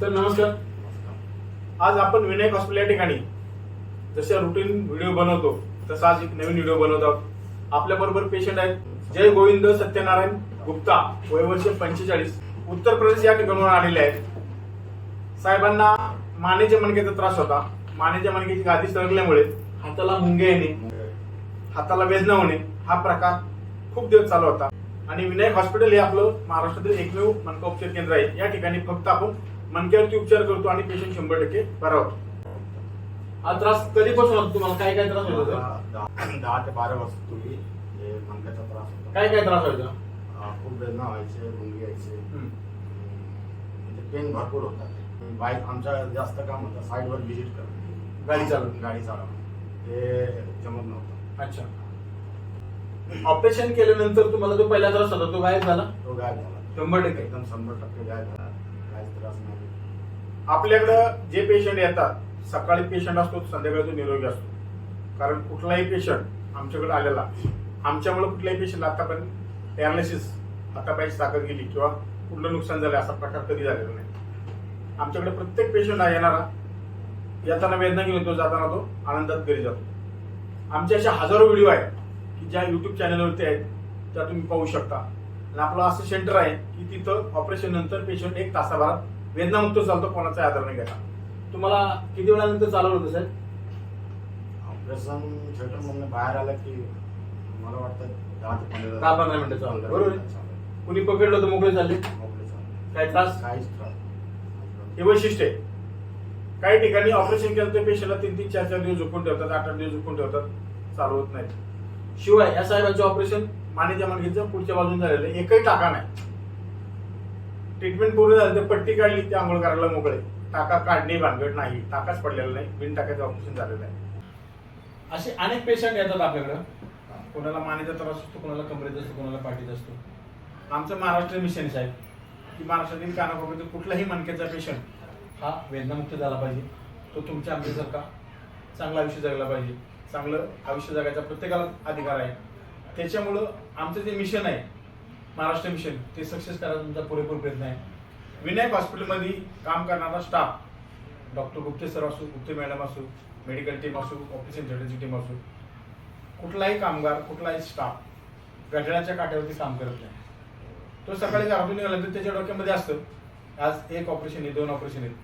Sir नमस्कार. आज आपण विनायक हॉस्पिटल या ठिकाणी जसे रुटीन व्हिडिओ बनवतो तसा आज एक नवीन व्हिडिओ बनवत आहोत. आपल्या बरोबर पेशंट आहेत जय गोविंद सत्यनारायण गुप्ता वय वर्ष पंचेचाळीस. उत्तर प्रदेश या ठिकाणून आलेले आहेत. साहेबांना मानेच्या मणक्याचा त्रास होता. मानेच्या मणक्याची गादी सरकल्यामुळे हाताला मुंगे येणे हाताला वेदना होणे हा प्रकार खूप दिवस चालू होता. आणि विनायक हॉस्पिटल हे आपलं महाराष्ट्रातील एकमेव मनका उपचार केंद्र आहे. या ठिकाणी फक्त आपण मणक्यावरती उपचार करतो आणि पेशंट शंभर टक्के बरा होतो हा त्रास कधीपासून होता तुम्हाला? काय काय त्रास होत दहा दहा ते बारा वर्षापूर्वी हे मणक्याचा त्रास होता. काय काय त्रास व्हायचा? अं, खूप वेदना व्हायचे गुंगी यायचे. हम्म. म्हणजे पेन भरपूर होता. बाईक आमच्या जास्त काम होतं. साईडवर व्हिजिट करणं गाडी चालवणं. गाडी चालवणं ते जमत नव्हतं. अच्छा. ऑपरेशन केल्यानंतर तुम्हाला जो पहिला त्रास होता तो गायब झाला? तो गायब झाला. शंभर टक्के. एकदम शंभर टक्के गायब झाला. असणार. आपल्याकडं जे पेशंट येतात सकाळी पेशंट असतो संध्याकाळी तो निरोगी असतो. कारण कुठलाही पेशंट आमच्याकडे आलेला आमच्यामुळे कुठलाही पेशंट आतापर्यंत पॅरालिसिस हातापायची ताकद गेली किंवा कुठलं नुकसान झालं असा प्रकार कधी झालेला नाही. आमच्याकडे प्रत्येक पेशंट हा येणारा येताना वेदना घेऊन येतो जाताना तो आनंदात घरी जातो. आमचे असे हजारो व्हिडिओ आहेत की ज्या युट्यूब चॅनलवरती आहेत त्या तुम्ही पाहू शकता. आणि आपलं असं सेंटर आहे की तिथं ऑपरेशन नंतर पेशंट एक तासाभरात वेदनामुक्त चालतो कोणाचा आधार नाही घेता तुम्हाला किती वेळानंतर चालवलं होतं साहेब? ऑपरेशन थिएटर मधून बाहेर आलं की मला वाटतं दहा ते पंधरा दहा पंधरा मिनिटं चालतं. बरोबर आहे. कुणी पकडलं होतं मोकळे चालले मोकळे चालतं. काय त्रास? काहीच त्रास हे वैशिष्ट्य आहे. काही ठिकाणी ऑपरेशन केलं तर पेशंटला तीन तीन चार चार दिवस झोपून ठेवतात आठ आठ दिवस झोपून ठेवतात. चालू होत नाही शिवाय या साहेबांचं ऑपरेशन मानेच्या मणक्याचं पुढच्या बाजून झालेलं आहे. एकही टाका नाही. ट्रीटमेंट पूर्ण झाली तर पट्टी काढली ते आंघोळ करायला मोकळे. टाका काढणे भानगड नाही. टाकाच पडलेला नाही. बिन टाकाचं ऑपरेशन झालेलं आहे. असे अनेक पेशंट येतात आपल्याकडं. कोणाला मानेचा त्रास असतो कोणाला कमरेचा असतो कोणाला पाठीचा असतो. आमचं महाराष्ट्र मिशन आहे की महाराष्ट्रातील कानाकोपऱ्यातील कुठलाही मणक्याचा पेशंट हा वेदनामुक्त झाला पाहिजे. तो तुमच्या आमच्यासारखा चांगलं आयुष्य जगला पाहिजे. चांगलं आयुष्य जगायचा प्रत्येकाला अधिकार आहे. त्याच्यामुळं आमचं जे मिशन आहे महाराष्ट्र मिशन ते सक्सेस करायचा तुमचा पुरेपूर प्रयत्न आहे. विनायक हॉस्पिटलमध्ये काम करणारा स्टाफ डॉक्टर गुप्ते सर असो गुप्ते मॅडम असो मेडिकल टीम असो ऑपरेशन थिएटरची टीम असो कुठलाही कामगार कुठलाही स्टाफ घड्याळाच्या काट्यावरती काम करत नाही. तो सकाळी घरातून तर त्याच्या डोक्यामध्ये असतं आज एक ऑपरेशन आहे दोन ऑपरेशन आहेत.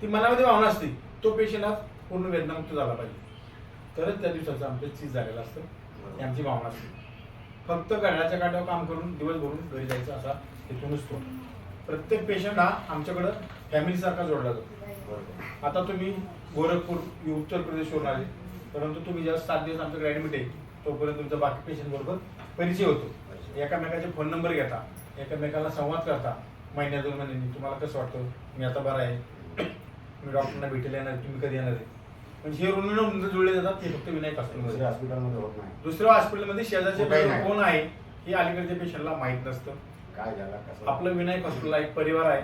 ती मनामध्ये भावना असते तो पेशंट आज पूर्ण वेदनामुक्त झाला पाहिजे. तरच त्या दिवसाचं आमचं चीज झालेलं असतं यांची आमची भावना असते. फक्त घड्याळाच्या काट्यावर काम करून दिवस भरून घरी जायचं असा हेतू नसतो. प्रत्येक पेशंट हा आमच्याकडं फॅमिलीसारखा जोडला जातो. आता तुम्ही गोरखपूर उत्तर प्रदेशवरून आले. परंतु तुम्ही जेव्हा सात दिवस आमच्याकडे ऍडमिट आहे तोपर्यंत तुमचा बाकी पेशंट बरोबर परिचय होतो. एकामेकाचे फोन नंबर घेता एकमेकाला संवाद करता. महिन्या दोन महिन्यांनी तुम्हाला कसं वाटतं? मी आता बरा आहे. मी डॉक्टरना भेटायला येणार तुम्ही कधी येणार आहे? म्हणजे हे ऋण जुळले जातात ते फक्त विनायक हॉस्पिटलमध्ये हॉस्पिटलमध्ये होत नाही. दुसऱ्या हॉस्पिटलमध्ये शेजारचे नाही. कोण आहे हे अलीकडच्या पेशंटला माहीत नसतं. काय झालं कसं? आपलं विनायक हॉस्पिटल एक परिवार आहे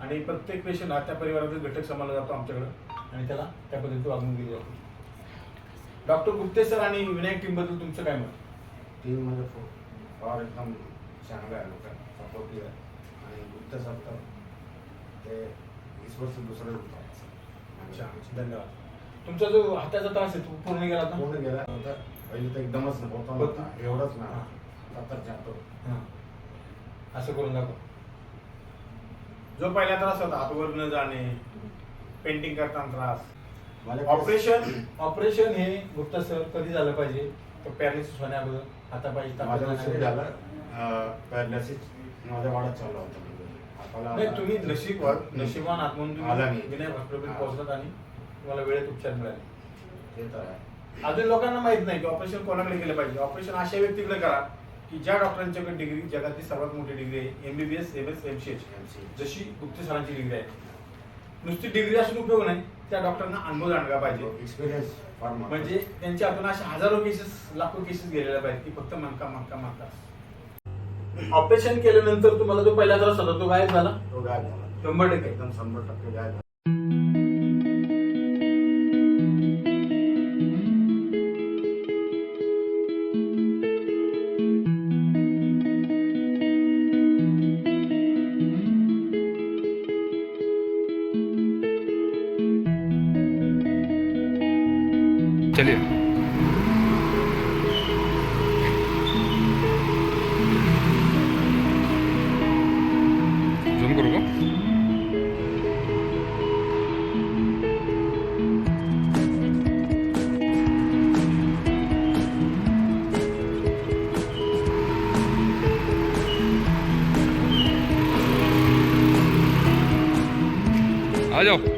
आणि प्रत्येक पेशंट हा त्या परिवारातील घटक समजला जातो आमच्याकडे. आणि त्याला त्या पद्धतीने वागणूक दिली जाते. डॉक्टर गुप्ते सर आणि विनायक टीमबद्दल तुमचं काय मत? टीममध्ये फार एकदम चांगलं आहे लोक. सपोर्टिव्ह आहे. आणि गुप्त सर तर ते वीस वर्ष दुसरं अच्छा धन्यवाद. तुमचा जो हाताचा त्रास आहे तो पूर्ण गेला ना पूर्ण गेला पहिले तर एकदमच होता नव्हता एवढंच ना. सत्तर जातो. हां. असं करून दाखव. जो पहिला त्रास होता हातवर न जाणे पेंटिंग करताना त्रास. मला ऑपरेशन ऑपरेशन हे गुप्ता सर कधी झालं पाहिजे? तर पॅरालिसिस होण्याअगोदर हातापायची ताकद माझं पॅरलॅसिस माझ्या वाढत चालला होता. हाताला नाही तुम्ही नशीब नशिबान आहात म्हणून आला तुम्ही मी. विनायक हॉस्पिटल. पोहोचलात आणि तुम्हाला वेळेत उपचार मिळाले. अजून लोकांना माहीत नाही की ऑपरेशन कोणाकडे केलं पाहिजे. ऑपरेशन अशा व्यक्तीकडे करा की ज्या डॉक्टरांच्याकडे डिग्री जगातली सर्वात मोठी डिग्री आहे MBBS M S M C H MC. जशी गुप्ते सरांची डिग्री आहे. नुसती डिग्री असून उपयोग नाही त्या डॉक्टरांना अनुभव जाणला पाहिजे. एक्सपिरियन्स. म्हणजे त्यांच्या हातून अशा हजारो केसेस लाखो केसेस गेलेल्या पाहिजे की फक्त मनका मनका मनका ऑपरेशन केल्यानंतर तुम्हाला जो पहिला त्रास होता तो गायब झाला? तो गायब झाला. शंभर टक्के. एकदम शंभर टक्के गायब झाला चलिए जूम करू का आ जाओ